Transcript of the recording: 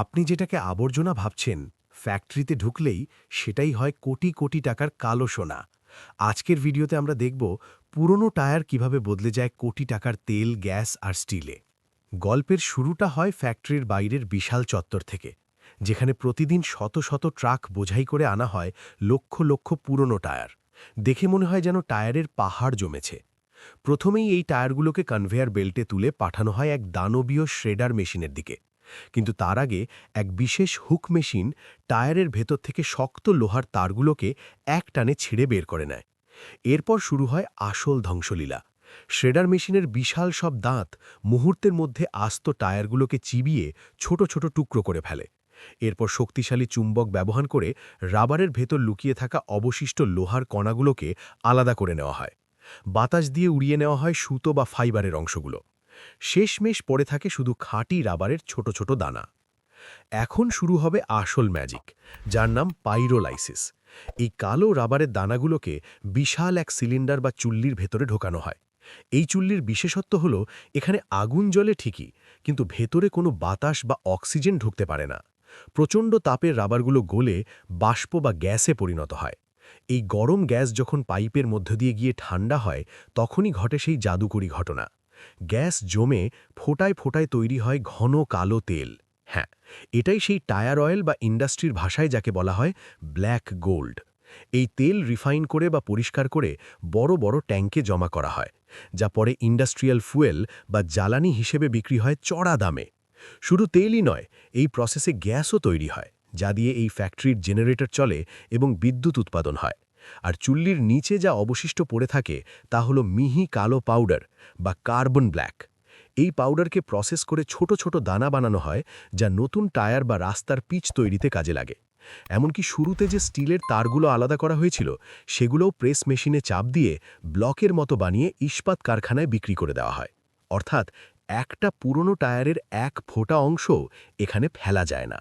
আপনি যেটাকে আবর্জনা ভাবছেন, ফ্যাক্টরিতে ঢুকলেই সেটাই হয় কোটি কোটি টাকার কালো সোনা। আজকের ভিডিওতে আমরা দেখব পুরনো টায়ার কীভাবে বদলে যায় কোটি টাকার তেল, গ্যাস আর স্টিলে। গল্পের শুরুটা হয় ফ্যাক্টরির বাইরের বিশাল চত্বর থেকে, যেখানে প্রতিদিন শত শত ট্রাক বোঝাই করে আনা হয় লক্ষ লক্ষ পুরনো টায়ার। দেখে মনে হয় যেন টায়ারের পাহাড় জমেছে। প্রথমেই এই টায়ারগুলোকে কনভেয়ার বেল্টে তুলে পাঠানো হয় এক দানবীয় শ্রেডার মেশিনের দিকে। কিন্তু তার আগে এক বিশেষ হুক মেশিন টায়ারের ভেতর থেকে শক্ত লোহার তারগুলোকে এক টানে ছিঁড়ে বের করে নেয়। এরপর শুরু হয় আসল ধ্বংসলীলা। শ্রেডার মেশিনের বিশাল সব দাঁত মুহূর্তের মধ্যে আস্ত টায়ারগুলোকে চিবিয়ে ছোট ছোট টুকরো করে ফেলে। এরপর শক্তিশালী চুম্বক ব্যবহার করে রাবারের ভেতর লুকিয়ে থাকা অবশিষ্ট লোহার কণাগুলোকে আলাদা করে নেওয়া হয়। বাতাস দিয়ে উড়িয়ে নেওয়া হয় সুতো বা ফাইবারের অংশগুলো। শেষমেশ পড়ে থাকে শুধু খাঁটি রাবারের ছোট ছোট দানা। এখন শুরু হবে আসল ম্যাজিক, যার নাম পাইরোলাইসিস। এই কালো রাবারের দানাগুলোকে বিশাল এক সিলিন্ডার বা চুল্লির ভেতরে ঢোকানো হয়। এই চুল্লির বিশেষত্ব হল, এখানে আগুন জলে ঠিকই, কিন্তু ভেতরে কোনো বাতাস বা অক্সিজেন ঢুকতে পারে না। প্রচণ্ড তাপের রাবারগুলো গলে বাষ্প বা গ্যাসে পরিণত হয়। এই গরম গ্যাস যখন পাইপের মধ্য দিয়ে গিয়ে ঠান্ডা হয়, তখনই ঘটে সেই জাদুকরী ঘটনা। গ্যাস জমে ফোটায় ফোটায় তৈরি হয় ঘন কালো তেল। হ্যাঁ এটাই সেই টায়ার অয়েল বা ইন্ডাস্ট্রির ভাষায় যাকে বলা হয় ব্ল্যাক গোল্ড। এই তেল রিফাইন করে বা পরিষ্কার করে বড় বড় ট্যাঙ্কে জমা করা হয়, যা পরে ইন্ডাস্ট্রিয়াল ফুয়েল বা জ্বালানি হিসেবে বিক্রি হয় চড়া দামে। শুধু তেলই নয়, এই প্রসেসে গ্যাসও তৈরি হয়, যা দিয়ে এই ফ্যাক্টরির জেনারেটর চলে এবং বিদ্যুৎ উৎপাদন হয়। আর চুল্লির নিচে যা অবশিষ্ট পড়ে থাকে তা হলো মিহি কালো পাউডার বা কার্বন ব্ল্যাক। এই পাউডারকে প্রসেস করে ছোট ছোট দানা বানানো হয় যা নতুন টায়ার বা রাস্তার পিচ তৈরিতে কাজে লাগে। এমনকি শুরুতে যে স্টিলের তারগুলো আলাদা করা হয়েছিল, সেগুলোও প্রেস মেশিনে চাপ দিয়ে ব্লকের মতো বানিয়ে ইস্পাত কারখানায় বিক্রি করে দেওয়া হয়। অর্থাৎ একটা পুরনো টায়ারের এক ফোটা অংশ এখানে ফেলা যায় না।